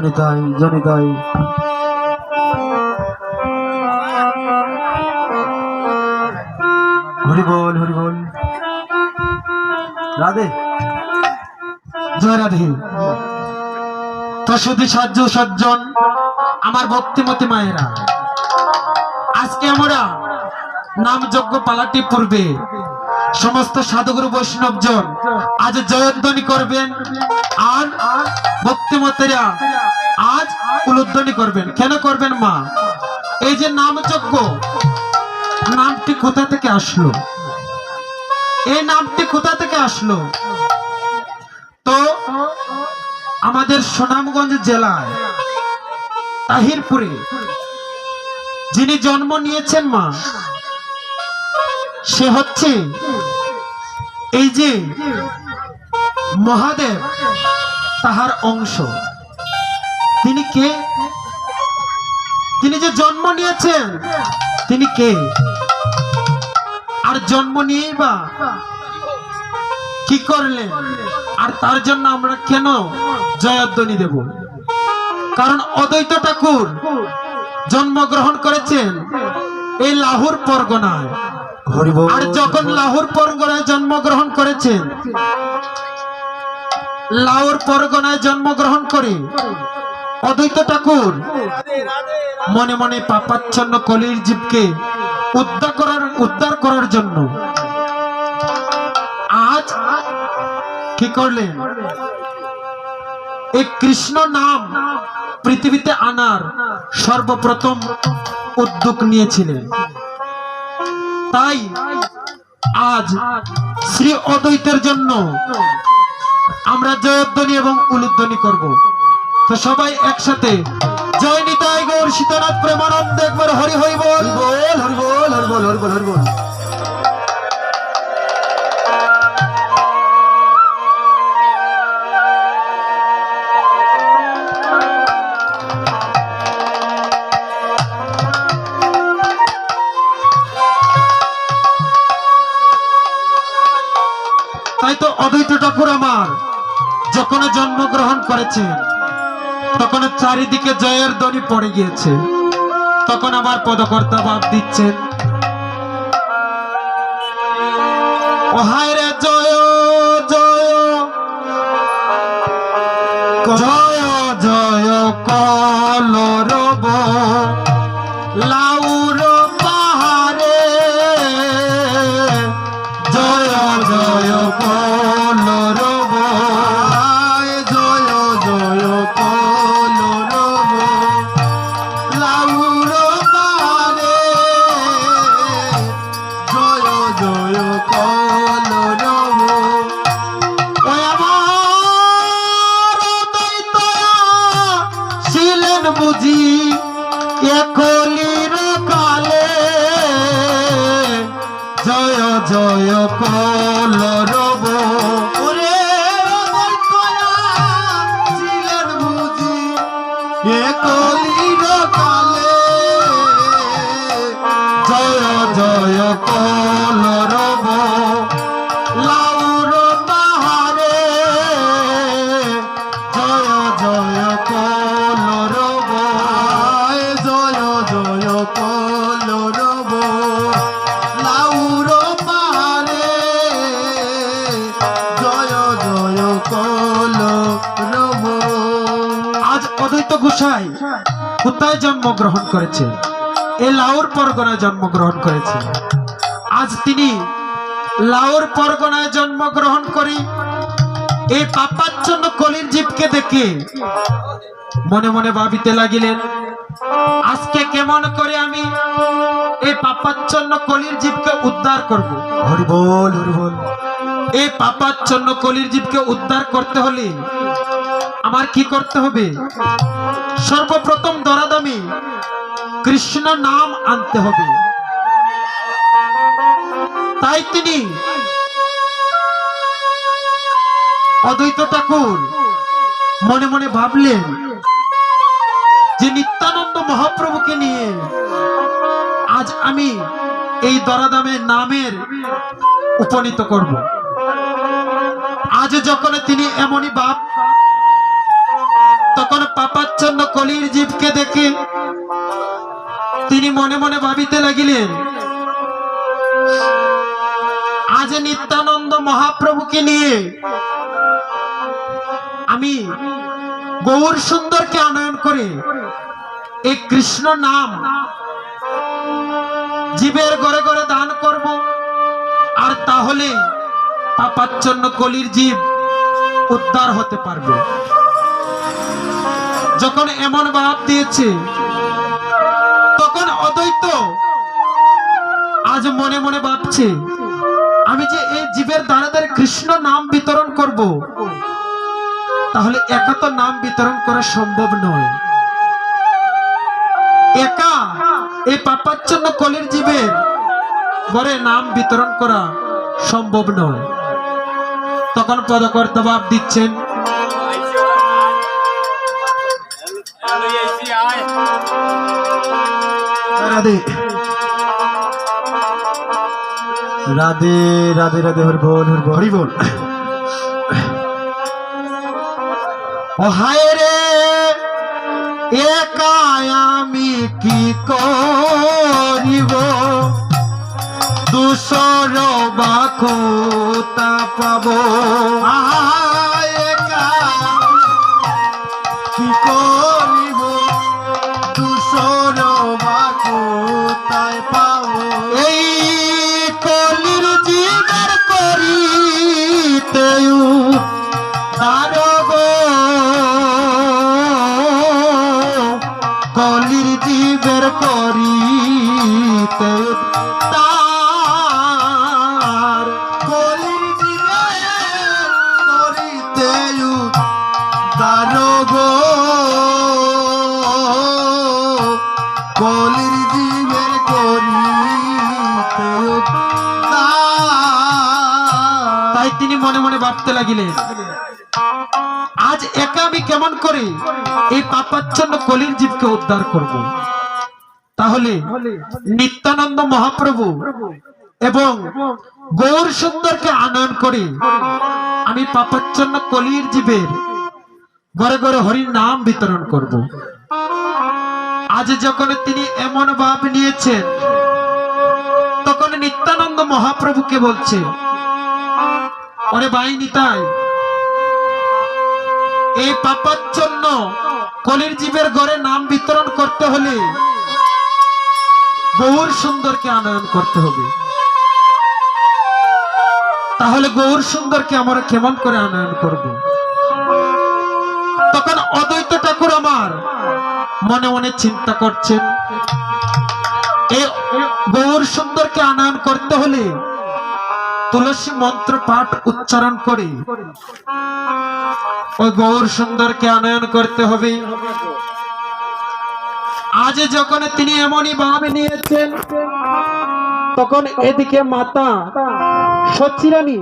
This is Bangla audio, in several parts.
জনিতাই জনিতাই। হরি বল হরি বল। রাধে। জয় রাধে। তো শুধু সজ্জন, আমার ভক্তিমতী মায়েরা। আজকে আমরা নাম যজ্ঞ পালাটি পূর্বে সমস্ত সাধুগুরু বৈষ্ণবজন আজ জয়ধ্বনি করবেন। আর ভক্তিমতীরা আজ উলুধ্বনি করবেন। কেন করবেন মা? এই যে নাম যজ্ঞ নামটি কোথা থেকে আসলো? এই নামটি কোথা থেকে আসলো? তো আমাদের সুনামগঞ্জ জেলায় তাহিরপুরে যিনি জন্ম নিয়েছেন মা, সে হচ্ছে এই যে মহাদেব তাহার অংশ। তিনি কে? তিনি যে জন্ম নিয়েছেন তিনি কে? আর জন্ম নিয়েই বা কি করলেন? আর তার জন্য আমরা কেন জয়ধ্বনি দেব? কারণ অদ্বৈত ঠাকুর জন্মগ্রহণ করেছেন এই লাহোর পরগনায়। আর যখন লাহোর পরগনায় জন্মগ্রহণ করেছেন লাহোর পরগনায় জন্মগ্রহণ করে। অদ্বৈত ঠাকুর, মনে মনে পাপাচ্ছন্ন কলির জীবকে উদ্ধার করার উদ্ধার করার জন্য। আজ কি করলেন? এই কৃষ্ণ নাম পৃথিবীতে আনার সর্বপ্রথম উদ্যোগ নিয়েছিলেন। তাই আজ শ্রী অদ্বৈতের জন্য আমরা জয়ধ্বনি এবং উলুধ্বনি করব। তো সবাই একসাথে জয় নিতাই গৌর সীতানাথ প্রেমানন্দ একবার হরি হরি বল। বল হরি বল হরি বল হরি বল হরি বল। তাই তো অদ্বৈত ঠাকুর আমার। যখন জন্মগ্রহণ করেছেন তখন চারিদিকে জয়ের দড়ি পড়ে গিয়েছে। তখন আমার পদকর্তা ভাব দিচ্ছেন। ওহায় জয় জয় কোথায় জন্মগ্রহণ করেছে। এই লাউর পরগনায় জন্মগ্রহণ করেছে। আজ তিনি লাউর পরগনায় জন্মগ্রহণ করি। এই পাপাচ্ছন্ন কলির জীবকে দেখে মনে মনে ভাবিতে লাগিলেন আজকে কেমন করে আমি এই পাপাচ্ছন্ন কলির জীবকে উদ্ধার করব। হরি বল হরি বল এই পাপাচ্ছন্ন কলির জীবকে উদ্ধার করতে হলে আমার কি করতে হবে? সর্বপ্রথম দরাদামি কৃষ্ণ নাম আনতে হবে। তাই তিনি অদ্বৈত ঠাকুর মনে মনে ভাবলেন যে নিত্যানন্দ মহাপ্রভুকে নিয়ে আজ আমি এই দরাদামে নামের উপনীত করব। আজ যখন তিনি এমনই বাপ তখন পাপাচ্ছন্ন কলির জীবকে দেখে তিনি মনে মনে ভাবিতে লাগিলেন, আজ নিত্যানন্দ মহাপ্রভুকে নিয়ে আমি গৌর সুন্দরকে আনয়ন করে এই কৃষ্ণ নাম জীবের ঘরে ঘরে দান করব, আর তাহলে পাপাচ্ছন্ন কলির জীব উদ্ধার হতে পারবে। যখন এমন ভাব দিয়েছে, তখন অদ্বৈত আজ মনে মনে ভাবছে, আমি যে এই জীবের দ্বারা কৃষ্ণ নাম বিতরণ করব, তাহলে একা তো নাম বিতরণ করা সম্ভব নয়। একা এই পাপাচ্ছন্ন কলির জীবের ঘরে নাম বিতরণ করা সম্ভব নয়। তখন পদকর্তা ভাব দিচ্ছেন রাধে। রাধে রাধে রাধে, হরি বল হরি বল হরি বল। ও হায় রে, একা আমি কি করিব? দুসর বাকুতা পাব। কি করিব? দারোগ কলির জীবের তাই তিনি মনে মনে ভাবতে লাগিলেন, আজ একা আমি কেমন করে এই পাপাচ্ছন্ন কলির জীবকে উদ্ধার করব? তাহলে নিত্যানন্দ মহাপ্রভু এবং গৌর সুন্দরকে আনয়ন করে আমি পাপাচ্ছন্ন কলির জীবের ঘরে ঘরে হরির নাম বিতরণ করব। আজ যখন তিনি এমন ভাব নিয়েছেন, তখন নিত্যানন্দ মহাপ্রভুকে বলছে, ওরে ভাই নিতাই এই পাপাচ্ছন্ন কলির জীবের ঘরে নাম বিতরণ করতে হলে গৌর সুন্দরকে আনয়ন করতে হবে। তাহলে গৌর সুন্দরকে আমরা কেমন করে আনয়ন করব? অদ্বৈত ঠাকুর আমার। মনে মনে চিন্তা করছেন গৌর সুন্দরকে আনয়ন করতে হলে তুলসী মন্ত্র পাঠ উচ্চারণ করে ওই গৌর সুন্দরকে আনয়ন করতে হবে। আজ যখন তিনি এমনই ভাবে নিয়েছেন, তখন এদিকে মাতা সচিরানী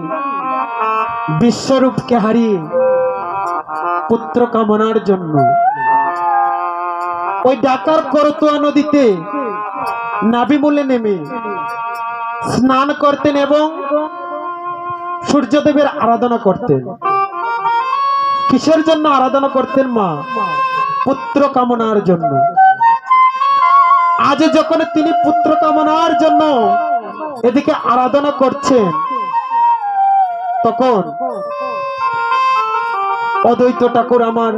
বিশ্বরূপকে হারিয়ে পুত্র কামনার জন্য। ওই ডাকার করতোয়া নদীতে নাবিমূলে নেমে স্নান করতেন এবং সূর্যদেবের আরাধনা করতেন। কিসের জন্য আরাধনা করতেন মা? পুত্র কামনার জন্য। আজ যখন তিনি পুত্র কামনার জন্য এদিকে আরাধনা করছেন, তখন অদ্বৈত ঠাকুর আমার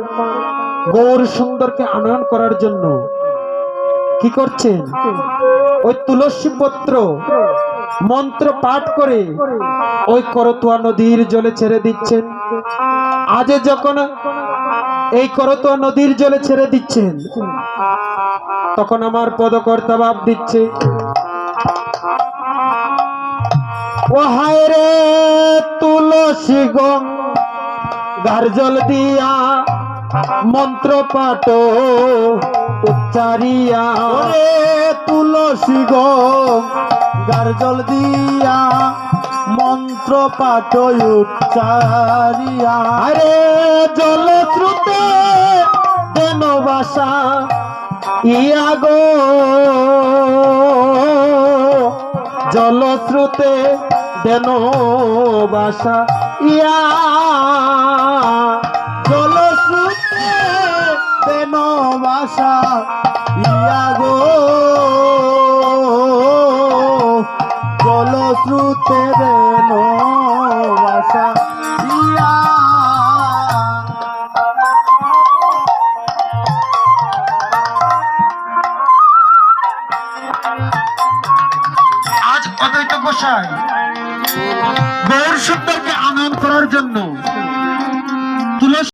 গৌর সুন্দরকে আনয়ন করার জন্য কি করছেন? ওই তুলসী পত্র মন্ত্র পাঠ করে ওই করতোয়া নদীর জলে ছেড়ে দিচ্ছেন। আজ যখন এই করতোয়া নদীর জলে ছেড়ে দিচ্ছেন, তখন আমার পদকর্তা ভাব দিচ্ছে ও হায় রে তুলসী গং গার জল দিয়া মন্ত্র পাঠ উচ্চারিয়া। ওরে তুলসী গো গার জল দিয়া মন্ত্র পাঠ উচ্চারিয়া। আরে জল শ্রুতে দেন বাসা? ইয়া গো জল শ্রুতে দেন বাসা? ইয়া বাসা ইয়া গো জলশ্রুতে দেন বাসা ইয়া আজ অদ্বৈত গোসাই। গৌর সুন্দরকে আনয়ন করার জন্য।